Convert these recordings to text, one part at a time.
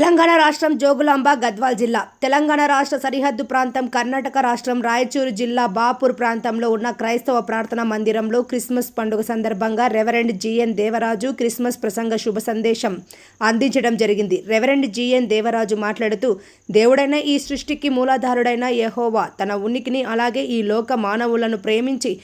తెలంగాణ రాష్ట్రం జోగులాంబ గద్వాల్ జిల్లా. తెలంగాణ రాష్ట్ర సరిహద్దు ప్రాంతం కర్ణాటక రాష్ట్రం రాయచూరు జిల్లా బాపూర్ ప్రాంతంలో ఉన్న క్రైస్తవ ప్రార్థనా మందిరంలో క్రిస్మస్ పండుగ సందర్భంగా రెవరెండ్ జిఎన్ దేవరాజు క్రిస్మస్ ప్రసంగ శుభ సందేశం అందించడం జరిగింది. రెవరెండ్ జిఎన్ దేవరాజు మాట్లాడుతూ దేవుడైన ఈ సృష్టికి మూలాధారుడైన యెహోవా తన ఉనికిని అలాగే ఈ లోక మానవులను ప్రేమించి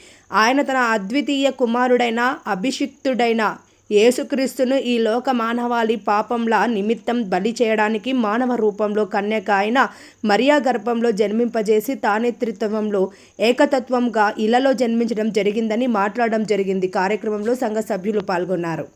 ఆయన తన అద్వితీయ కుమారుడైన అభిషిక్తుడైన యేసుక్రీస్తును ఈ లోక మానవాళి పాపంల నిమిత్తం బలి చేయడానికి మానవ రూపంలో కన్యక అయిన మరియా గర్భంలో జన్మింపజేసి తానేతృత్వంలో ఏకతత్వంగా ఇళ్ళలో జన్మించడం జరిగిందని మాట్లాడడం జరిగింది. కార్యక్రమంలో సంఘ సభ్యులు పాల్గొన్నారు.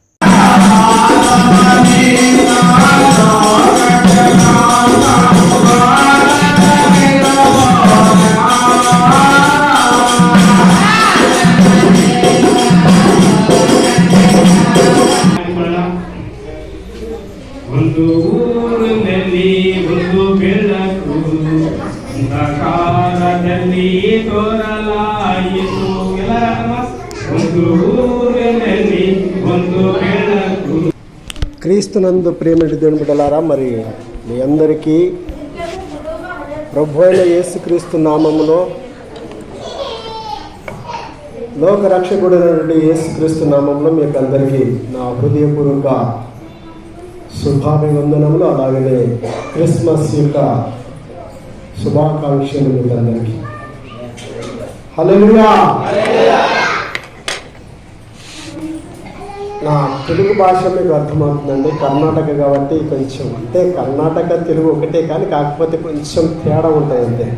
క్రీస్తునందు ప్రేమటి దేవుని బిడ్డలారా మరి మీ అందరికీ ప్రభు అయిన యేసుక్రీస్తు నామములో లోక రక్షకుడైనటువంటి యేసుక్రీస్తు నామంలో మీకు అందరికీ నా హృదయపూర్వక శుభాభివందనములు అలాగనే క్రిస్మస్ యొక్క శుభాకాంక్షలు మీకు అందరికీ హలో నా తెలుగు భాష మీకు అర్థమవుతుందండి. కర్ణాటక కాబట్టి కొంచెం అంటే కర్ణాటక తెలుగు ఒకటే కానీ కాకపోతే కొంచెం తేడా ఉంటాయి అంతే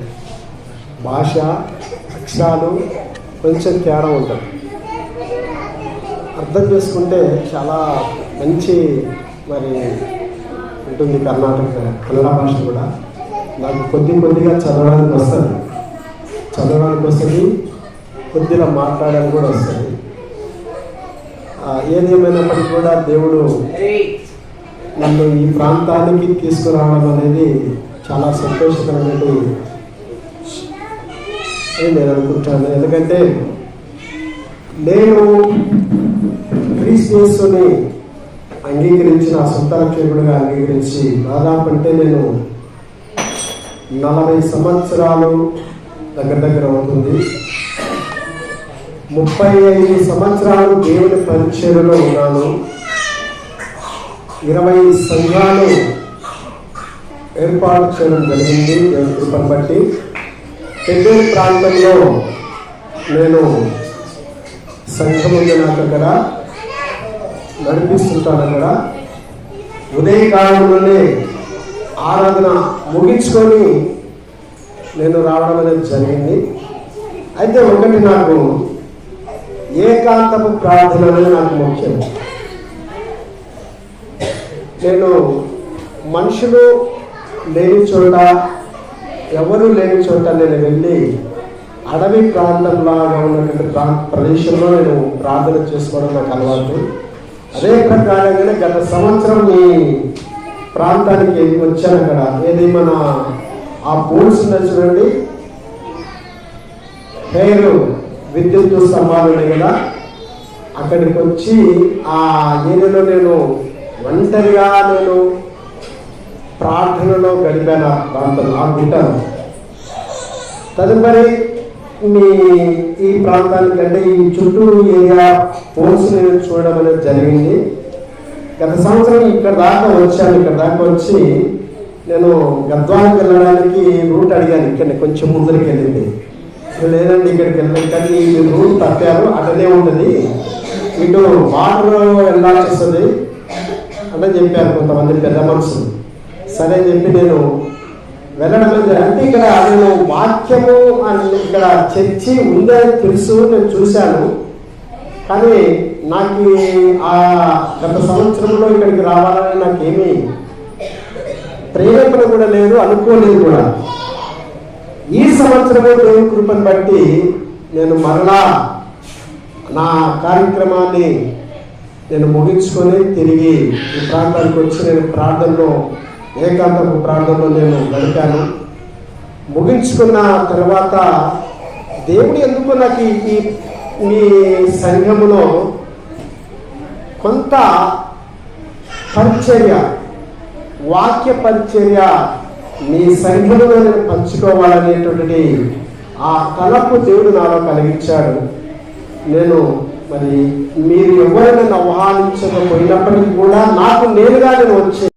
భాష అక్షరాలు కొంచెం తేడా ఉంటుంది అర్థం చేసుకుంటే చాలా మంచి మరి ఉంటుంది కర్ణాటక కన్నడ భాష కూడా. నాకు కొద్ది కొద్దిగా చదవడానికి వస్తుంది. చదవడానికి వస్తుంది. కొద్దిగా మాట్లాడడానికి కూడా వస్తుంది. ఆ, ఏదేమైనప్పటికీ కూడా దేవుడు నన్ను ఈ ప్రాంతానికి తీసుకురావడం అనేది చాలా సంతోషకరమైన అని నేను అనుకుంటాను. ఎందుకంటే నేను క్రీస్తుని అంగీకరించిన సొంత రక్షకుడిగా అంగీకరించి దాదాపు అంటే నేను నలభై సంవత్సరాలు దగ్గర దగ్గర అవుతుంది. ముప్పై ఐదు సంవత్సరాలు దేవుని పరిచయలో ఉన్నాను. ఇరవై సంఘాలు ఏర్పాటు చేయడం జరిగింది దేవుని కృపను బట్టి. పెద్దూరు ప్రాంతంలో నేను సంఘం ఉంది నాకు అక్కడ. నడిపిస్తుంటాను అక్కడ. ఉదయకాలంలోనే ఆరాధన ముగించుకొని నేను రావడం అనేది జరిగింది. అయితే ఒకటి నాకు ఏకాంతపు ప్రార్థన అనేది నాకు ముఖ్యం. నేను మనుషులు లేని చోట ఎవరు లేని చోట నేను వెళ్ళి అడవి ప్రాంతంలాగా ఉన్నటువంటి ప్రా ప్రదేశంలో నేను ప్రార్థన చేసుకోవడం నాకు అలవాటు. అదే ప్రకారంగానే గత సంవత్సరం ఈ ప్రాంతానికి వచ్చాను అక్కడ. ఏది మన ఆ పోల్స్ ఉన్నది చూడండి. హెయిర్ విద్యుత్ స్తంభాలు ఉన్నాయి కదా. అక్కడికి వచ్చి ఆ ఏరియాలో నేను ఒంటరిగా నేను ప్రార్థనలో గడిపాను ఆ ప్రాంతం ఆ గుట్టను. తదుపరి మీ ఈ ప్రాంతానికి అంటే ఈ చుట్టూ ఏరియా పోల్స్ నేను చూడడం అనేది జరిగింది. గత సంవత్సరం ఇక్కడ దాకా వచ్చాను ఇక్కడ దాకా వచ్చి నేను గద్వానికి వెళ్ళడానికి రూట్ అడిగాను ఇక్కడ కొంచెం ముందరికి వెళ్ళింది. లేదండి ఇక్కడికి వెళ్ళాలి కానీ మీరు రూల్ తప్పారు అటనే ఉంటుంది. ఇటు వాటర్ వెళ్ళాల్సి వస్తుంది? అంటే చెప్పారు కొంతమంది పెద్ద మనుషులు. సరే అని చెప్పి నేను వెళ్ళడం అంటే ఇక్కడ నేను వాక్యము అని ఇక్కడ చర్చి ఉందని తెలుసు నేను చూశాను. కానీ నాకు ఆ గత సంవత్సరంలో ఇక్కడికి రావాలని నాకేమీ ప్రేరేపణ కూడా లేదు అనుకోలేదు కూడా. ఈ సంవత్సరమే దేవుని కృపను బట్టి నేను మరలా నా కార్యక్రమాన్ని నేను ముగించుకొని తిరిగి ఈ ప్రాంతానికి వచ్చి నేను ప్రార్థనలో ఏకాంతపు ప్రాంతంలో నేను గడిపాను. ముగించుకున్న తర్వాత దేవుడు ఎందుకు నాకు ఈ- ఈ మీ సంఘములో కొంత పరిచర్య వాక్య పరిచర్య మీ సంఖ్యలో నేను పంచుకోవాలనేటువంటి ఆ కళకు దేవుడు నాలో కలిగించాడు. నేను మరి మీరు ఎవరైనా ఆహ్వానించకపోయినప్పటికీ కూడా నాకు నేనుగా నేను వచ్చే